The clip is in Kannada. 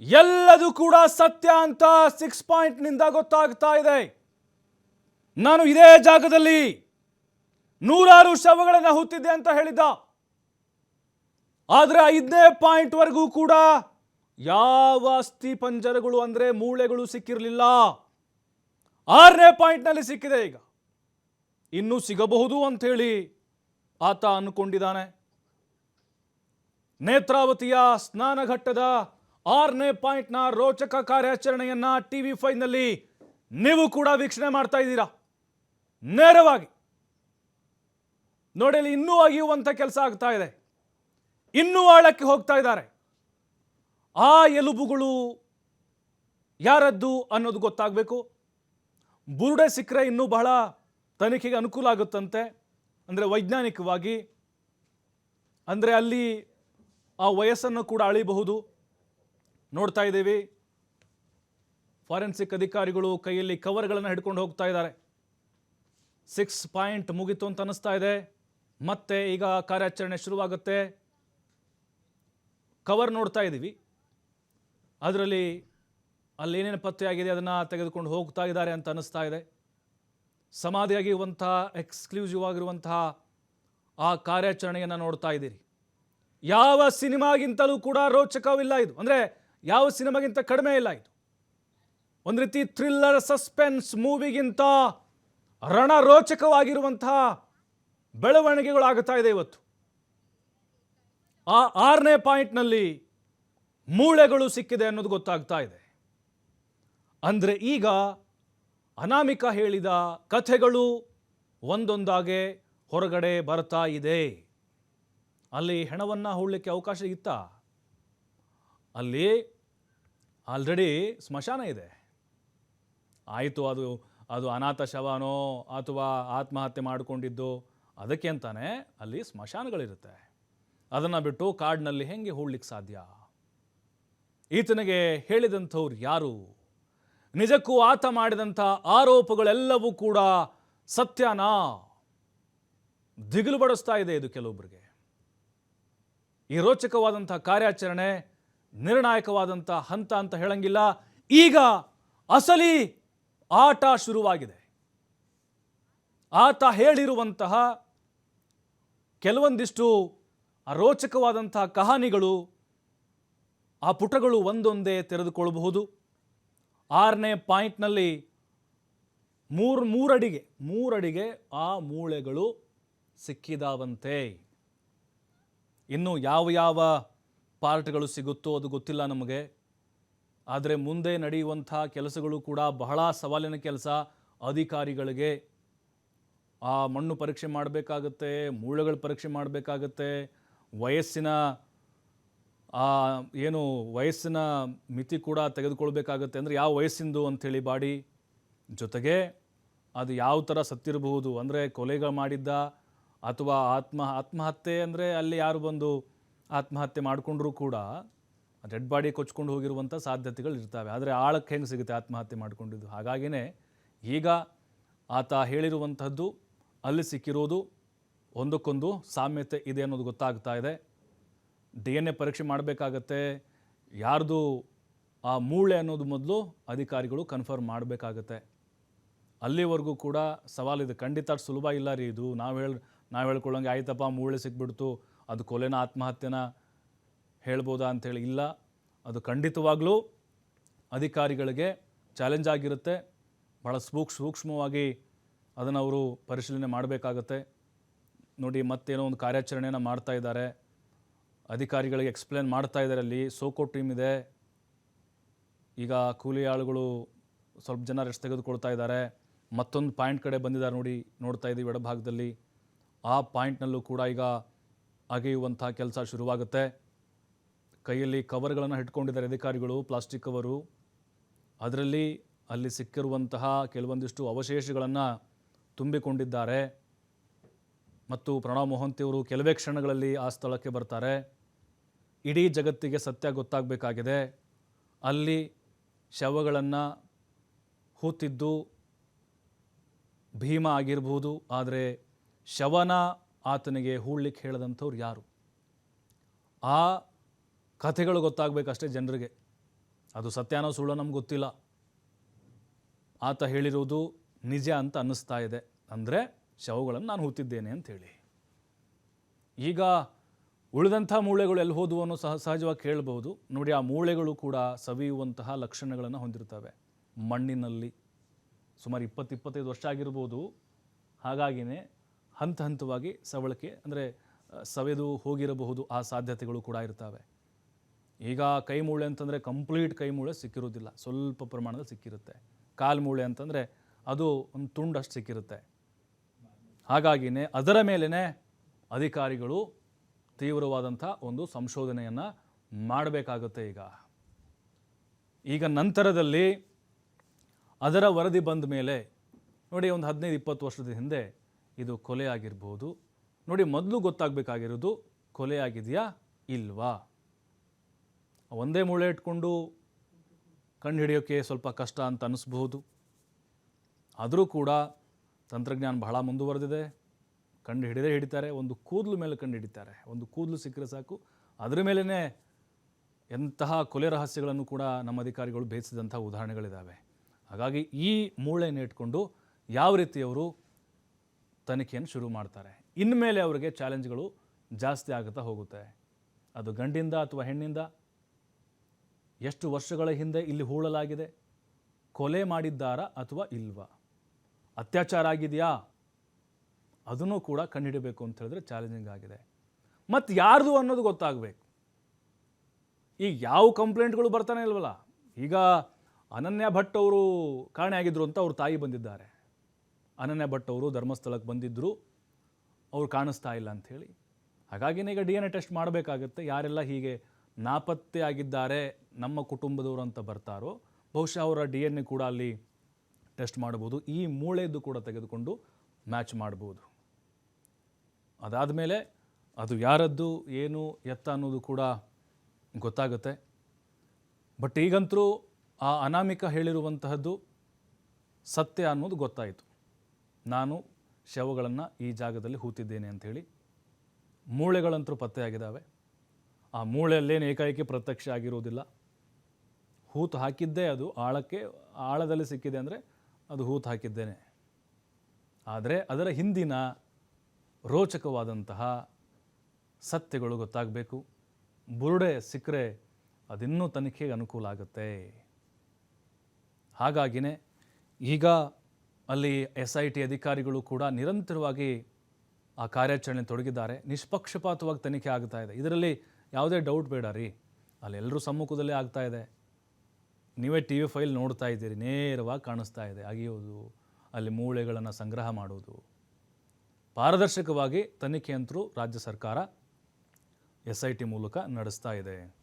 ಎಲ್ಲದು ಕೂಡ ಸತ್ಯ ಅಂತ ಸಿಕ್ಸ್ ಪಾಯಿಂಟ್ನಿಂದ ಗೊತ್ತಾಗ್ತಾ ಇದೆ. ನಾನು ಇದೇ ಜಾಗದಲ್ಲಿ ನೂರಾರು ಶವಗಳನ್ನು ಹುತ್ತಿದ್ದೆ ಅಂತ ಹೇಳಿದ್ದ. ಆದರೆ ಐದನೇ ಪಾಯಿಂಟ್ವರೆಗೂ ಕೂಡ ಯಾವ ಅಸ್ಥಿ ಪಂಜರಗಳು ಅಂದರೆ ಮೂಳೆಗಳು ಸಿಕ್ಕಿರಲಿಲ್ಲ. ಆರನೇ ಪಾಯಿಂಟ್ನಲ್ಲಿ ಸಿಕ್ಕಿದೆ ಈಗ. ಇನ್ನೂ ಸಿಗಬಹುದು ಅಂಥೇಳಿ ಆತ ಅನ್ಕೊಂಡಿದ್ದಾನೆ. ನೇತ್ರಾವತಿಯ ಸ್ನಾನಘಟ್ಟದ ಆರನೇ ಪಾಯಿಂಟ್ನ ರೋಚಕ ಕಾರ್ಯಾಚರಣೆಯನ್ನ ಟಿವಿ ಫೈವ್ನಲ್ಲಿ ನೀವು ಕೂಡ ವೀಕ್ಷಣೆ ಮಾಡ್ತಾ ಇದ್ದೀರಾ. ನೇರವಾಗಿ. ನೋಡಿ ಅಲ್ಲಿ ಇನ್ನೂ ಅಗಿಯುವಂಥ ಕೆಲಸ ಆಗ್ತಾ ಇದೆ. ಇನ್ನೂ ಆಳಕ್ಕೆ ಹೋಗ್ತಾ ಇದ್ದಾರೆ. ಆ ಎಲುಬುಗಳು ಯಾರದ್ದು ಅನ್ನೋದು ಗೊತ್ತಾಗಬೇಕು. ಬುರುಡೆ ಸಿಕ್ಕರೆ ಇನ್ನೂ ಬಹಳ ತನಿಖೆಗೆ ಅನುಕೂಲ ಆಗುತ್ತಂತೆ. ಅಂದರೆ ವೈಜ್ಞಾನಿಕವಾಗಿ. ಅಂದರೆ ಅಲ್ಲಿ ಆ ವಯಸ್ಸನ್ನು ಕೂಡ ಅಳಿಬಹುದು. ನೋಡ್ತಾ ಇದ್ದೀವಿ. ಫಾರೆನ್ಸಿಕ್ ಅಧಿಕಾರಿಗಳು ಕೈಯಲ್ಲಿ ಕವರ್ಗಳನ್ನು ಹಿಡ್ಕೊಂಡು ಹೋಗ್ತಾ ಇದ್ದಾರೆ. ಸಿಕ್ಸ್ ಪಾಯಿಂಟ್ ಮುಗಿತು ಅಂತ ಅನ್ನಿಸ್ತಾ ಇದೆ. ಮತ್ತೆ ಈಗ ಕಾರ್ಯಾಚರಣೆ ಶುರುವಾಗುತ್ತೆ. ಕವರ್ ನೋಡ್ತಾ ಇದ್ದೀವಿ. ಅದರಲ್ಲಿ ಅಲ್ಲಿ ಏನೇನು ಪತ್ತೆಯಾಗಿದೆ ಅದನ್ನು ತೆಗೆದುಕೊಂಡು ಹೋಗ್ತಾ ಇದ್ದಾರೆ ಅಂತ ಅನ್ನಿಸ್ತಾ ಇದೆ. ಸಮಾಧಿಯಾಗಿರುವಂತಹ ಎಕ್ಸ್ಕ್ಲೂಸಿವ್ ಆಗಿರುವಂತಹ ಆ ಕಾರ್ಯಾಚರಣೆಯನ್ನು ನೋಡ್ತಾ ಇದ್ದೀರಿ. ಯಾವ ಸಿನಿಮಾಗಿಂತಲೂ ಕೂಡ ರೋಚಕವಿಲ್ಲ ಇದು. ಅಂದರೆ ಯಾವ ಸಿನಿಮಾಗಿಂತ ಕಡಿಮೆ ಇಲ್ಲ ಇದು. ಒಂದು ರೀತಿ ಥ್ರಿಲ್ಲರ್ ಸಸ್ಪೆನ್ಸ್ ಮೂವಿಗಿಂತ ರಣರೋಚಕವಾಗಿರುವಂತಹ ಬೆಳವಣಿಗೆಗಳು ಆಗುತ್ತಾ ಇದೆ ಇವತ್ತು. ಆ ಆರನೇ ಪಾಯಿಂಟ್ನಲ್ಲಿ ಮೂಳೆಗಳು ಸಿಕ್ಕಿದೆ ಅನ್ನೋದು ಗೊತ್ತಾಗ್ತಾ ಇದೆ. ಅಂದರೆ ಈಗ ಅನಾಮಿಕ ಹೇಳಿದ ಕಥೆಗಳು ಒಂದೊಂದಾಗೆ ಹೊರಗಡೆ ಬರ್ತಾ ಇದೆ. ಅಲ್ಲಿ ಹೆಣವನ್ನು ಹೂಡಲಿಕ್ಕೆ ಅವಕಾಶ ಇತ್ತಾ? ಅಲ್ಲಿ ಆಲ್ರೆಡಿ ಸ್ಮಶಾನ ಇದೆ. ಆಯಿತು ಅದು ಅದು ಅನಾಥ ಶವನೋ ಅಥವಾ ಆತ್ಮಹತ್ಯೆ ಮಾಡಿಕೊಂಡಿದ್ದು, ಅದಕ್ಕೆ ಅಂತಾನೆ ಅಲ್ಲಿ ಸ್ಮಶಾನಗಳಿರುತ್ತೆ. ಅದನ್ನು ಬಿಟ್ಟು ಕಾಡಿನಲ್ಲಿ ಹೆಂಗೆ ಹೂಡ್ಲಿಕ್ಕೆ ಸಾಧ್ಯ? ಈತನಿಗೆ ಹೇಳಿದಂಥವ್ರು ಯಾರು? ನಿಜಕ್ಕೂ ಆತ ಮಾಡಿದಂಥ ಆರೋಪಗಳೆಲ್ಲವೂ ಕೂಡ ಸತ್ಯನಾ? ದಿಗಿಲು ಬಡಿಸ್ತಾ ಇದೆ ಇದು ಕೆಲವೊಬ್ಬರಿಗೆ ಈ ರೋಚಕವಾದಂಥ ಕಾರ್ಯಾಚರಣೆ ನಿರ್ಣಾಯಕವಾದಂಥ ಹಂತ ಅಂತ ಹೇಳಂಗಿಲ್ಲ. ಈಗ ಅಸಲಿ ಆಟ ಶುರುವಾಗಿದೆ. ಆತ ಹೇಳಿರುವಂತಹ ಕೆಲವೊಂದಿಷ್ಟು ರೋಚಕವಾದಂತಹ ಕಹಾನಿಗಳು ಆ ಪುಟಗಳು ಒಂದೊಂದೇ ತೆರೆದುಕೊಳ್ಳಬಹುದು. ಆರನೇ ಪಾಯಿಂಟ್ನಲ್ಲಿ ಮೂರು ಮೂರಡಿಗೆ ಮೂರಡಿಗೆ ಆ ಮೂಳೆಗಳು ಸಿಕ್ಕಿದಾವಂತೆ. ಇನ್ನು ಯಾವ ಯಾವ ಪಾರ್ಟ್ಗಳು ಸಿಗುತ್ತೋ ಅದು ಗೊತ್ತಿಲ್ಲ ನಮಗೆ. ಆದರೆ ಮುಂದೆ ನಡೆಯುವಂಥ ಕೆಲಸಗಳು ಕೂಡ ಬಹಳ ಸವಾಲಿನ ಕೆಲಸ. ಅಧಿಕಾರಿಗಳಿಗೆ ಆ ಮಣ್ಣು ಪರೀಕ್ಷೆ ಮಾಡಬೇಕಾಗತ್ತೆ, ಮೂಳೆಗಳ ಪರೀಕ್ಷೆ ಮಾಡಬೇಕಾಗತ್ತೆ. ವಯಸ್ಸಿನ ಏನು ವಯಸ್ಸಿನ ಮಿತಿ ಕೂಡ ತೆಗೆದುಕೊಳ್ಬೇಕಾಗತ್ತೆ. ಅಂದರೆ ಯಾವ ವಯಸ್ಸಿಂದು ಅಂಥೇಳಿ ಬಾಡಿ. ಜೊತೆಗೆ ಅದು ಯಾವ ಥರ ಸತ್ತಿರಬಹುದು. ಅಂದರೆ ಕೊಲೆಗಳು ಮಾಡಿದ್ದ ಅಥವಾ ಆತ್ಮ, ಆತ್ಮಹತ್ಯೆ ಅಂದರೆ ಅಲ್ಲಿ ಯಾರು ಬಂದು ಆತ್ಮಹತ್ಯೆ ಮಾಡಿಕೊಂಡ್ರೂ ಕೂಡ ಡೆಡ್ ಬಾಡಿ ಕೊಚ್ಕೊಂಡು ಹೋಗಿರುವಂಥ ಸಾಧ್ಯತೆಗಳು ಇರ್ತವೆ ಆದರೆ ಆಳಕ್ಕೆ ಹೆಂಗೆ ಸಿಗುತ್ತೆ ಆತ್ಮಹತ್ಯೆ ಮಾಡಿಕೊಂಡಿದ್ದು? ಹಾಗಾಗಿಯೇ ಈಗ ಆತ ಹೇಳಿರುವಂಥದ್ದು ಅಲ್ಲಿ ಸಿಕ್ಕಿರೋದು ಒಂದಕ್ಕೊಂದು ಸಾಮ್ಯತೆ ಇದೆ ಅನ್ನೋದು ಗೊತ್ತಾಗ್ತಾ ಇದೆ. ಡಿ ಎನ್ ಎ ಪರೀಕ್ಷೆ ಮಾಡಬೇಕಾಗತ್ತೆ. ಯಾರ್ದು ಆ ಮೂಳೆ ಅನ್ನೋದು ಮೊದಲು ಅಧಿಕಾರಿಗಳು ಕನ್ಫರ್ಮ್ ಮಾಡಬೇಕಾಗತ್ತೆ. ಅಲ್ಲಿವರೆಗೂ ಕೂಡ ಸವಾಲಿದೆ ಖಂಡಿತ ಸುಲಭ ಇಲ್ಲ ರೀ ಇದು. ನಾವು ಹೇಳಿ, ನಾವು ಹೇಳ್ಕೊಳ್ಳೋಂಗೆ, ಆಯ್ತಪ್ಪ, ಮೂಳೆ ಸಿಕ್ಬಿಡ್ತು. ಅದು ಕೊಲೆನ ಆತ್ಮಹತ್ಯೆನ ಹೇಳ್ಬೋದಾ ಅಂಥೇಳಿ ಇಲ್ಲ. ಅದು ಖಂಡಿತವಾಗಲೂ ಅಧಿಕಾರಿಗಳಿಗೆ ಚಾಲೆಂಜ್ ಆಗಿರುತ್ತೆ. ಭಾಳ ಸೂಕ್ಷ್ ಸೂಕ್ಷ್ಮವಾಗಿ ಅದನ್ನು ಅವರು ಪರಿಶೀಲನೆ ಮಾಡಬೇಕಾಗತ್ತೆ. ನೋಡಿ, ಮತ್ತೇನೋ ಒಂದು ಕಾರ್ಯಾಚರಣೆಯನ್ನು ಮಾಡ್ತಾ ಇದ್ದಾರೆ. ಅಧಿಕಾರಿಗಳಿಗೆ ಎಕ್ಸ್ಪ್ಲೇನ್ ಮಾಡ್ತಾ ಇದ್ದಾರೆ ಅಲ್ಲಿ. ಸೋಕೋ ಟೀಮ್ ಇದೆ. ಈಗ ಕೂಲಿ ಆಳುಗಳು ಸ್ವಲ್ಪ ಜನ ರೆಸ್ಟ್ ತೆಗೆದುಕೊಳ್ತಾ ಇದ್ದಾರೆ. ಮತ್ತೊಂದು ಪಾಯಿಂಟ್ ಕಡೆ ಬಂದಿದ್ದಾರೆ ನೋಡಿ, ನೋಡ್ತಾ ಇದ್ದೀವಿ ಎಡಭಾಗದಲ್ಲಿ. ಆ ಪಾಯಿಂಟ್ನಲ್ಲೂ ಕೂಡ ಈಗ ಅಗೆಯುವಂಥ ಕೆಲಸ ಶುರುವಾಗುತ್ತೆ. ಕೈಯಲ್ಲಿ ಕವರ್ಗಳನ್ನು ಹಿಡ್ಕೊಂಡಿದ್ದಾರೆ ಅಧಿಕಾರಿಗಳು, ಪ್ಲಾಸ್ಟಿಕ್ ಕವರು. ಅದರಲ್ಲಿ ಅಲ್ಲಿ ಸಿಕ್ಕಿರುವಂತಹ ಕೆಲವೊಂದಿಷ್ಟು ಅವಶೇಷಗಳನ್ನು ತುಂಬಿಕೊಂಡಿದ್ದಾರೆ. ಮತ್ತು ಪ್ರಣವ್ ಮೊಹಂತಿಯವರು ಕೆಲವೇ ಕ್ಷಣಗಳಲ್ಲಿ ಆ ಸ್ಥಳಕ್ಕೆ ಬರ್ತಾರೆ. ಇಡೀ ಜಗತ್ತಿಗೆ ಸತ್ಯ ಗೊತ್ತಾಗಬೇಕಾಗಿದೆ. ಅಲ್ಲಿ ಶವಗಳನ್ನು ಹೂತಿದ್ದು ಭೀಮ ಆಗಿರ್ಬೋದು, ಆದರೆ ಶವನ ಆತನಿಗೆ ಹೂಳ್ಲಿಕ್ಕೆ ಹೇಳದಂಥವ್ರು ಯಾರು? ಆ ಕಥೆಗಳು ಗೊತ್ತಾಗಬೇಕಷ್ಟೇ ಜನರಿಗೆ. ಅದು ಸತ್ಯಾನೋ ಸುಳ್ಳು ನಮ್ಗೆ ಗೊತ್ತಿಲ್ಲ. ಆತ ಹೇಳಿರುವುದು ನಿಜ ಅಂತ ಅನ್ನಿಸ್ತಾ ಇದೆ. ಅಂದರೆ ಶವಗಳನ್ನು ನಾನು ಹೂತಿದ್ದೇನೆ ಅಂತ ಹೇಳಿ. ಈಗ ಉಳಿದಂಥ ಮೂಳೆಗಳು ಎಲ್ಲಿ ಹೋದವು ಅನ್ನೋ ಸಹ ಸಹಜವಾಗಿ ಕೇಳಬಹುದು ನೋಡಿ, ಆ ಮೂಳೆಗಳು ಕೂಡ ಸವಿಯುವಂತಹ ಲಕ್ಷಣಗಳನ್ನು ಹೊಂದಿರ್ತವೆ. ಮಣ್ಣಿನಲ್ಲಿ ಸುಮಾರು ಇಪ್ಪತ್ತು, ಇಪ್ಪತ್ತೈದು ವರ್ಷ ಆಗಿರ್ಬೋದು. ಹಾಗಾಗಿನೇ ಹಂತ ಹಂತವಾಗಿ ಸವಳಿಕೆ ಅಂದರೆ ಸವೆದು ಹೋಗಿರಬಹುದು ಆ ಸಾಧ್ಯತೆಗಳು ಕೂಡ ಇರ್ತವೆ. ಈಗ ಕೈ ಮೂಳೆ ಅಂತಂದರೆ ಕಂಪ್ಲೀಟ್ ಕೈ ಮೂಳೆ ಸಿಕ್ಕಿರೋದಿಲ್ಲ ಸ್ವಲ್ಪ ಪ್ರಮಾಣದಲ್ಲಿ ಸಿಕ್ಕಿರುತ್ತೆ. ಕಾಲು ಮೂಳೆ ಅಂತಂದರೆ ಅದು ಒಂದು ತುಂಡಷ್ಟು ಸಿಕ್ಕಿರುತ್ತೆ. ಹಾಗಾಗಿನೇ ಅದರ ಮೇಲೇ ಅಧಿಕಾರಿಗಳು ತೀವ್ರವಾದಂಥ ಒಂದು ಸಂಶೋಧನೆಯನ್ನು ಮಾಡಬೇಕಾಗುತ್ತೆ ಈಗ. ಈಗ ನಂತರದಲ್ಲಿ ಅದರ ವರದಿ ಬಂದ ಮೇಲೆ, ನೋಡಿ, ಒಂದು ಹದಿನೈದು, ಇಪ್ಪತ್ತು ವರ್ಷದ ಹಿಂದೆ ಇದು ಕೊಲೆ ಆಗಿರ್ಬೋದು. ನೋಡಿ, ಮೊದಲು ಗೊತ್ತಾಗಬೇಕಾಗಿರೋದು ಕೊಲೆ ಆಗಿದೆಯಾ ಇಲ್ವಾ? ಒಂದೇ ಮೂಳೆ ಇಟ್ಕೊಂಡು ಕಂಡು ಹಿಡಿಯೋಕ್ಕೆ ಸ್ವಲ್ಪ ಕಷ್ಟ ಅಂತ ಅನ್ನಿಸ್ಬಹುದು ಆದರೂ ಕೂಡ ತಂತ್ರಜ್ಞಾನ ಬಹಳ ಮುಂದುವರೆದಿದೆ. ಕಂಡು ಹಿಡಿದೇ ಹಿಡಿತಾರೆ. ಒಂದು ಕೂದಲು ಮೇಲೆ ಕಂಡು ಹಿಡಿತಾರೆ. ಒಂದು ಕೂದಲು ಸಿಕ್ಕರೆ ಸಾಕು. ಅದರ ಮೇಲೇ ಎಂತಹ ಕೊಲೆ ರಹಸ್ಯಗಳನ್ನು ಕೂಡ ನಮ್ಮ ಅಧಿಕಾರಿಗಳು ಬೇಯಿಸಿದಂಥ ಉದಾಹರಣೆಗಳಿದ್ದಾವೆ ಹಾಗಾಗಿ ಈ ಮೂಳೆಯನ್ನು ಇಟ್ಕೊಂಡು ಯಾವ ರೀತಿ ಅವರು ತನಿಖೆಯನ್ನು ಶುರು ಮಾಡ್ತಾರೆ. ಇನ್ಮೇಲೆ ಅವರಿಗೆ ಚಾಲೆಂಜ್ಗಳು ಜಾಸ್ತಿ ಆಗುತ್ತಾ ಹೋಗುತ್ತೆ. ಅದು ಗಂಡಿಂದ ಅಥವಾ ಹೆಣ್ಣಿಂದ? ಎಷ್ಟು ವರ್ಷಗಳ ಹಿಂದೆ ಇಲ್ಲಿ ಹೂಳಲಾಗಿದೆ? ಕೊಲೆ ಮಾಡಿದ್ದಾರಾ ಅಥವಾ ಇಲ್ವಾ? ಅತ್ಯಾಚಾರ ಆಗಿದೆಯಾ? ಅದನ್ನು ಕೂಡ ಕಂಡುಹಿಡಬೇಕು ಅಂತ ಹೇಳಿದ್ರೆ ಚಾಲೆಂಜಿಂಗ್ ಆಗಿದೆ. ಮತ್ತು ಯಾರ್ದು ಅನ್ನೋದು ಗೊತ್ತಾಗಬೇಕು. ಈಗ ಯಾವ ಕಂಪ್ಲೇಂಟ್ಗಳು ಬರ್ತಾನೆ ಇಲ್ವಲ್ಲ? ಈಗ ಅನನ್ಯ ಭಟ್ ಅವರು ಕಾಣೆ ಆಗಿದ್ರು ಅಂತ ಅವ್ರ ತಾಯಿ ಬಂದಿದ್ದಾರೆ. ಅನನ್ಯ ಭಟ್ ಅವರು ಧರ್ಮಸ್ಥಳಕ್ಕೆ ಬಂದಿದ್ದರು ಅವ್ರು ಕಾಣಿಸ್ತಾ ಇಲ್ಲ ಅಂಥೇಳಿ. ಹಾಗಾಗಿನೇ ಈಗ ಡಿ ಎನ್ ಎ ಟೆಸ್ಟ್ ಮಾಡಬೇಕಾಗತ್ತೆ. ಯಾರೆಲ್ಲ ಹೀಗೆ ನಾಪತ್ತೆ ಆಗಿದ್ದಾರೆ, ನಮ್ಮ ಕುಟುಂಬದವರು ಅಂತ ಬರ್ತಾರೋ, ಬಹುಶಃ ಅವರ ಡಿ ಎನ್ ಎ ಕೂಡ ಅಲ್ಲಿ ಟೆಸ್ಟ್ ಮಾಡ್ಬೋದು. ಈ ಮೂಳೆದ್ದು ಕೂಡ ತೆಗೆದುಕೊಂಡು ಮ್ಯಾಚ್ ಮಾಡ್ಬೋದು. ಅದಾದಮೇಲೆ ಅದು ಯಾರದ್ದು, ಏನು, ಎತ್ತ ಅನ್ನೋದು ಕೂಡ ಗೊತ್ತಾಗುತ್ತೆ. ಬಟ್ ಈಗಂತರೂ ಆ ಅನಾಮಿಕ ಹೇಳಿರುವಂತಹದ್ದು ಸತ್ಯ ಅನ್ನೋದು ಗೊತ್ತಾಯಿತು. ನಾನು ಶವಗಳನ್ನು ಈ ಜಾಗದಲ್ಲಿ ಹೂತಿದ್ದೇನೆ ಅಂಥೇಳಿ ಮೂಳೆಗಳಂತೂ ಪತ್ತೆಯಾಗಿದ್ದಾವೆ. ಆ ಮೂಳೆಯಲ್ಲೇನು ಏಕಾಏಕಿ ಪ್ರತ್ಯಕ್ಷ ಆಗಿರುವುದಿಲ್ಲ. ಹೂತು ಹಾಕಿದ್ದೇ ಅದು ಆಳಕ್ಕೆ, ಆಳದಲ್ಲಿ ಸಿಕ್ಕಿದೆ ಅಂದರೆ ಅದು ಹೂತು ಹಾಕಿದ್ದೇನೆ. ಆದರೆ ಅದರ ಹಿಂದಿನ ರೋಚಕವಾದಂತಹ ಸತ್ಯಗಳು ಗೊತ್ತಾಗಬೇಕು. ಬುರುಡೆ ಸಿಕ್ಕರೆ ಅದಿನ್ನೂ ತನಿಖೆಗೆ ಅನುಕೂಲ ಆಗುತ್ತೆ. ಹಾಗಾಗಿನೇ ಈಗ ಅಲ್ಲಿ ಎಸ್ ಐ ಟಿ ಅಧಿಕಾರಿಗಳು ಕೂಡ ನಿರಂತರವಾಗಿ ಆ ಕಾರ್ಯಾಚರಣೆ ತೊಡಗಿದ್ದಾರೆ. ನಿಷ್ಪಕ್ಷಪಾತವಾಗಿ ತನಿಖೆ ಆಗ್ತಾ ಇದೆ. ಇದರಲ್ಲಿ ಯಾವುದೇ ಡೌಟ್ ಬೇಡ ರೀ. ಅಲ್ಲಿ ಎಲ್ಲರೂ ಸಮ್ಮುಖದಲ್ಲೇ ಆಗ್ತಾ ಇದೆ. ನೀವೇ ಟಿ ವಿ ಫೈಲ್ ನೋಡ್ತಾ ಇದ್ದೀರಿ. ನೇರವಾಗಿ ಕಾಣಿಸ್ತಾ ಇದೆ. ಅಗಿಯೋದು, ಅಲ್ಲಿ ಮೂಳೆಗಳನ್ನು ಸಂಗ್ರಹ ಮಾಡೋದು. ಪಾರದರ್ಶಕವಾಗಿ ತನಿಖೆಯಂತರೂ ರಾಜ್ಯ ಸರ್ಕಾರ ಎಸ್ ಐ ಟಿ ಮೂಲಕ ನಡೆಸ್ತಾ ಇದೆ.